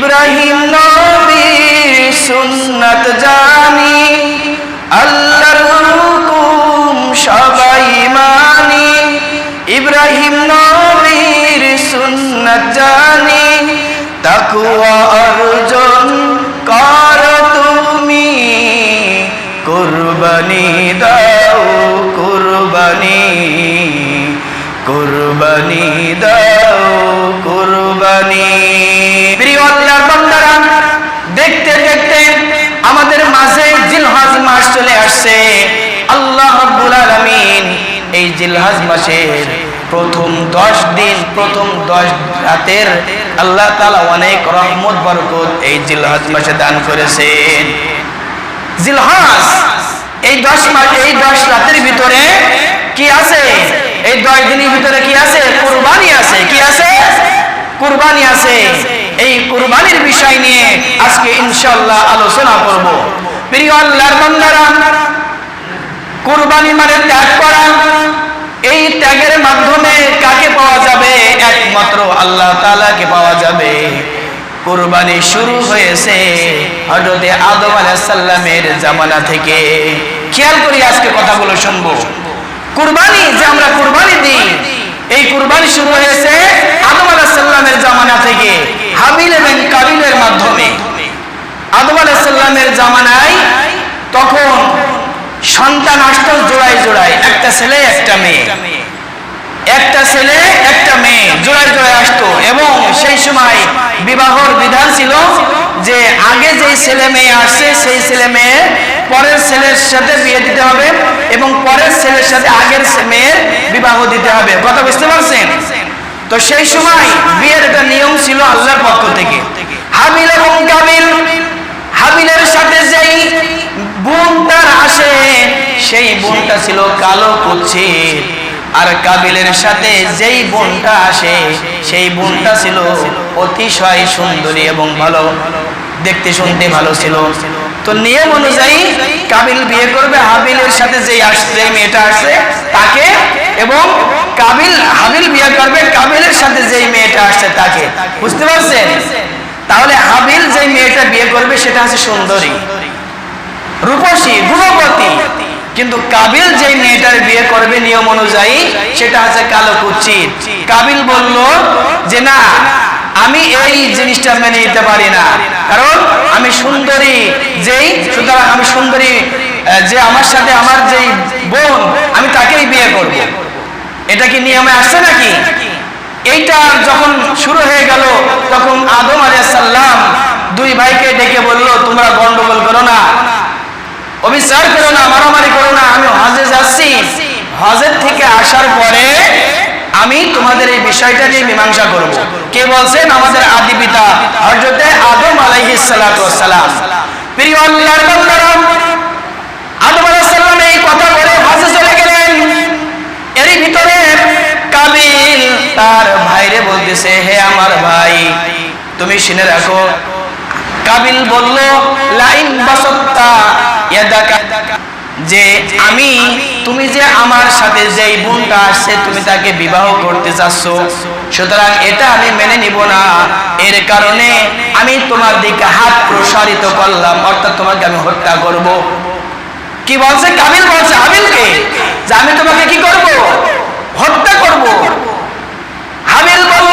ইব্রাহিম নবী সুন্নাত জানি আল্লাহর হুকুম সবাই মানি। ইব্রাহিম নবীর সুন্নাত জানি তাকুয়া অর্জন এই জিলহজ মাসের প্রথম দশ দিন, প্রথম দশ রাতের আল্লাহ তাআলা অনেক রহমত, বরকত এই জিলহজ মাসে দান করেছেন। জিলহজ, এই দশ মাস এই দশ রাতের ভিতরে কি আছে? এই দশ দিনের ভিতরে কি আছে? কুরবানি আছে। কি আছে? কুরবানি আছে। এই কুরবানির বিষয় নিয়ে আজকে ইনশাল্লাহ আলোচনা করব। প্রিয় আল্লাহর বান্দারা, কুরবানি মানে ত্যাগ করা এই ত্যাগের মাধ্যমে কাকে পাওয়া যাবে? একমাত্র আল্লাহ তাআলাকে পাওয়া যাবে। কুরবানি শুরু হয়েছে হযরতে আদম আলাইহিস জামানা থেকে। খেয়াল করি আজকে কথাগুলো শুনব। কুরবানি যে আমরা কুরবানি দিই, এই কুরবানি শুরু হয়েছে আদম আলাইহিস সালামের জামানা থেকে। হাবিল এবং কাবিলের মাধ্যমে। আদম আলাইহিস সালামের জামানায় সন্তান আসতো জোড়ায় জোড়ায়, একটা ছেলে, একটা মেয়ে। একটা ছেলে, একটা মেয়ে, জোড়ায় জোড়ায় আসতো। এবং সেই সময় বিবাহর বিধান ছিল যে আগে যেই ছেলে মেয়ে আসছে সেই ছেলে মেয়ে পরের ছেলের সাথে বিয়ে দিতে হবে এবং পরের ছেলের সাথে আগের মেয়ের বিবাহ দিতে হবে। কথা বুঝতে পারছেন? তো সেই সময় বিয়ের একটা নিয়ম ছিল আল্লাহর পক্ষ থেকে। হাবিল এবং কাবিল হাবিলের সাথে যেই বোন তার আসে কালো কুচ্ছিত। আর কাবিলের সাথে যেই বোনটা আসে, সেই বোনটা ছিল অতিশয় সুন্দরী এবং ভালো। দেখতে শুনতে ভালো ছিল। তো নিয়ম অনুযায়ী কাবিল বিয়ে করবে, হাবিলের সাথে যেই আসছে মেয়েটা আসছে তাকে এবং কাবিল, হাবিল বিয়ে করবে, কাবিলের সাথে যেই মেয়েটা আসছে তাকে। বুঝতে পারছেন? তাহলে হাবিল যেই মেয়েটা বিয়ে করবে, সেটা হচ্ছে সুন্দরী। রূপসী গুণবতী কিন্তু কাবিল যে মেয়েটার বিয়ে করবে নিয়ম অনুযায়ী, সেটা হচ্ছে কালো কুচ্ছিত কাবিল বলল যে না, আমি এই জিনিসটা মেনে নিতে পারি না। কারণ আমি সুন্দরী, যেই, সুতরাং আমি সুন্দরী যে আমার সাথে আমার যেই বোন, আমি তাকেই বিয়ে করব। এটা কি নিয়মে আসছে নাকি? এইটা যখন শুরু হয়ে গেল, তখন আদম আলাইহিস সালাম দুই ভাইকে ডেকে বলল, তোমরা গন্ডগোল করো না। অবিচার করো না, মারামারি করো না, আমি হজে যাচ্ছি। হজের থেকে আসার পরে আমি তোমাদের এই বিষয়টা নিয়ে মীমাংসা করব। কে বলছেন আমাদের আদি পিতা, হযরতে আদম আলাইহিস ওয়াসসালাম প্রিয় আল্লাহর বান্দারা, আদম আলাইহিস সালাম এই কথা বলে হজে চলে গেলেন। এরই ভিতরে কাবিল তার ভাইরে বলতেছে, হে আমার ভাই, তুমি শুনে রাখো। কাবিল বলল, লাইন বাসত্তা যে আমি, তুমি যে আমার সাথে যেই বোনটা আসছে, তুমি তাকে বিবাহ করতে চাচ্ছ। সুতরাং এটা আমি মেনে নিব না। এর কারণে আমি তোমার দিকে হাত প্রসারিত করলাম, অর্থাৎ তোমাকে আমি হত্যা করব। কি বলছে? কাবিল বলছে, হাবিলকে, যে আমি তোমাকে কি করব? হত্যা করব। হাবিল বলল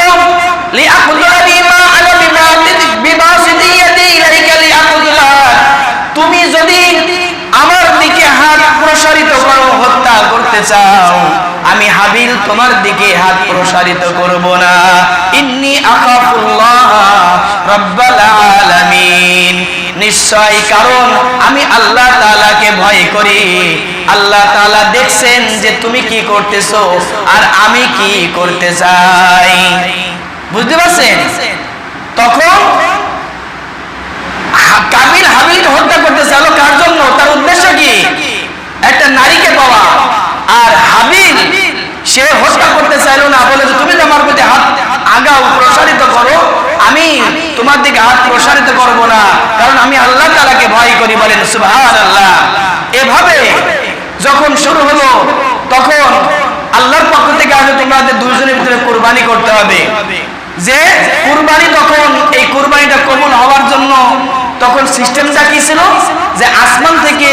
লিআখুযানি মা আনা বিবাসিদি বিবাসিদি ইয়াদি ইলাইকা লিআখুযা তুমি যদি আমার দিকে হাত প্রসারিত করো হত্যা করতে চাও, আমি হাবিল তোমার দিকে হাত প্রসারিত করব না। ইন্নি আখাফুল্লাহ রাব্বাল আলামিন। নিশ্চয় কারণ আমি আল্লাহ তাআলাকে ভয় করি। আল্লাহ তাআলা দেখছেন যে তুমি কি করতেছো আর আমি কি করতে চাই। বুঝতে পারছেন? তখন কাবিল হাবিলকে হত্যা করতে চাইলো কার জন্য? তার উদ্দেশ্য কি? একটা নারীকে আর হাবিল সে হত্যা করতে চাইলো না, বলে যে তুমি আমার প্রতি হাত আগাও, প্রসারিত করো। আমি তোমার দিকে হাত প্রসারিত করব না, কারণ আমি আল্লাহ তালাকে ভয় করি বলেন সুবহান আল্লাহ এভাবে যখন শুরু হলো, তখন আল্লাহর পক্ষ থেকে আগে তোমাদের দুইজনের ভিতরে কোরবানি করতে হবে। যে কুরবানি তখন, এই কুরবানিটা কবুল হওয়ার জন্য তখন সিস্টেমটা কি ছিল? যে আসমান থেকে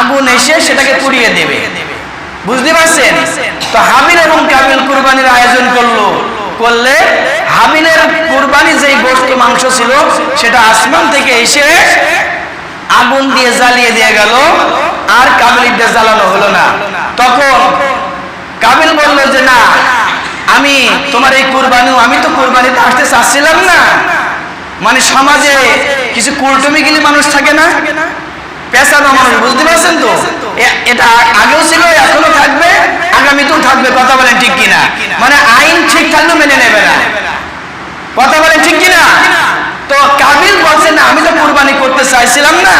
আগুন এসে সেটাকে পুড়িয়ে দেবে। বুঝতে পারছেন? তো হাবিল এবং কাবিল কুরবানির আয়োজন করল। করলে হাবিলের কুরবানি যেই গোস্ত মাংস ছিল, সেটা আসমান থেকে এসে আগুন দিয়ে জ্বালিয়ে দিয়ে গেল, আর কাবিলটা জ্বালানো হলো না। তখন কাবিল বলল যে, না, আমি তোমার এই কুরবানি আমি তো কুরবানিতে আসতে চাচ্ছিলাম না। মানে সমাজে কিছু কুলটমিগিলি মানুষ থাকে না। পেশানো মানুষ, বুঝতে পারছেন তো? এটা আগেও ছিল, এখনও থাকবে, আগামীতেও থাকবে, কথা বলেন ঠিক কিনা? মানে আইন ঠিক থাকলেও মেনে নেবে না। কথা বলেন ঠিক কিনা? তো কাবিল বলছে, না, আমি তো কুরবানি করতে চাইছিলাম না,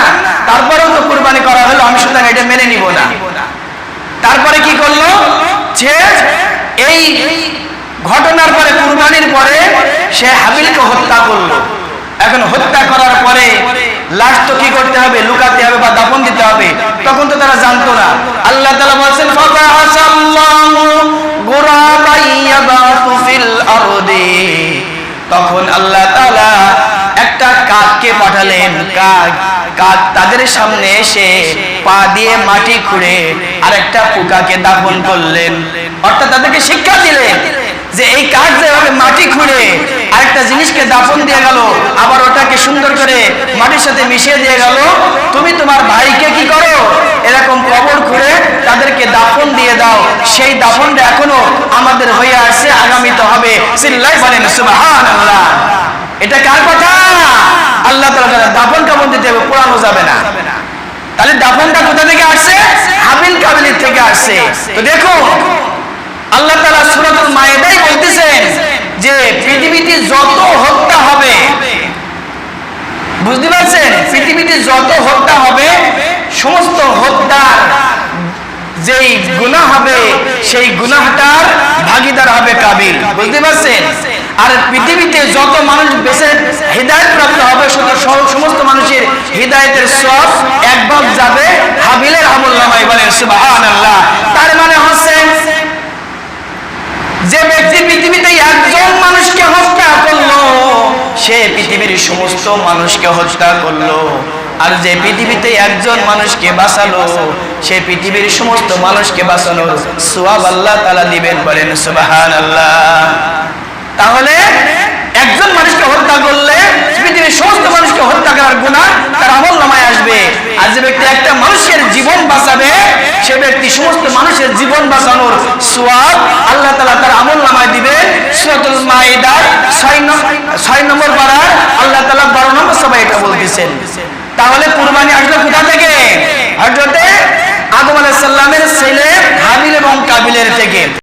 তারপরেও তো কুরবানি করা হলো, আমি সুতরাং এটা মেনে নিব না। তারপরে কি করল? যে এই ঘটনার পরে, কুরবানির পরে, সে হাবিলকে হত্যা করল। এখন হত্যা করার পরে লাশ তো কি করতে হবে? তাদের সামনে এসে পা দিয়ে মাটি খুঁড়ে আরেকটা পোকাকে দাফন করলেন। অর্থাৎ তাদেরকে শিক্ষা দিলেন যে এই কাক যেভাবে মাটি খুঁড়ে আরেকটা জিনিসকে দাফন দিয়ে গেল, আবার ওটাকে সুন্দর করে মাটির সাথে মিশিয়ে দিয়ে গেল। তুমি তোমার ভাইকে কি করো? এরকম কবর খুঁড়ে তাদেরকে দাফন দিয়ে দাও। সেই দাফনটা এখনও আমাদের হয়ে আসছে আগামীতে হবে। সিল্লাই বলেন, সুবহানাল্লাহ। এটা কার কথা? আল্লাহ তাআলা দাফন কামন দিতে হবে পোড়ানো যাবে না। তাহলে দাফনটা কোথা থেকে আসছে? হাবিল কাবিলের থেকে আসছে। তো দেখো, আল্লাহ তাআলা সূরাতুল মায়েদাই বলতেছেন যে পৃথিবীতে যত হত্যা হবে, বুঝতে পারছেন? পৃথিবীতে যত হত্যা হবে, সমস্ত হত্যার যেই গুনাহ হবে, সেই গুনাহটার ভাগিদার হবে কাবিল। বুঝতে পারছেন? আর পৃথিবীতে যত মানুষ বেঁচে হৃদায়ত প্রাপ্ত হবে সমস্ত মানুষের হৃদায়তের সব এক ভাগ যাবে হাবিলের আমল নামাই বলেন, সুবহানাল্লাহ। তার মানে হচ্ছে, যে ব্যক্তি পৃথিবীতে একজন মানুষকে হত্যা করল, সে পৃথিবীর সমস্ত মানুষকে হত্যা করল। আর যে পৃথিবীতে একজন মানুষকে বাঁচালো, সে পৃথিবীর সমস্ত মানুষকে বাঁচানোর সোয়াব আল্লাহ তালা দিবেন বলেন সুবাহান আল্লাহ তাহলে একজন মানুষকে হত্যা করলে পৃথিবীর সমস্ত মানুষকে হত্যা করার গুণা তার আমল নামায় আসবে। আর যে ব্যক্তি একটা মানুষের জীবন বাঁচাবে, সে ব্যক্তি সমস্ত মানুষের জীবন বাঁচানোর সোয়াব আল্লাহ তালা তার আমল নামায় দিবে। সুরাতুল মাইদার ছয় নম্বর পাড়ার আল্লাহ তালা বারো নম্বর সবাই এটা বলতেছেন। তাহলে কুরবানি আসলো কোথা থেকে? হজরতে আদম আলাইহিস সালামের ছেলে হাবিল এবং কাবিলের থেকে।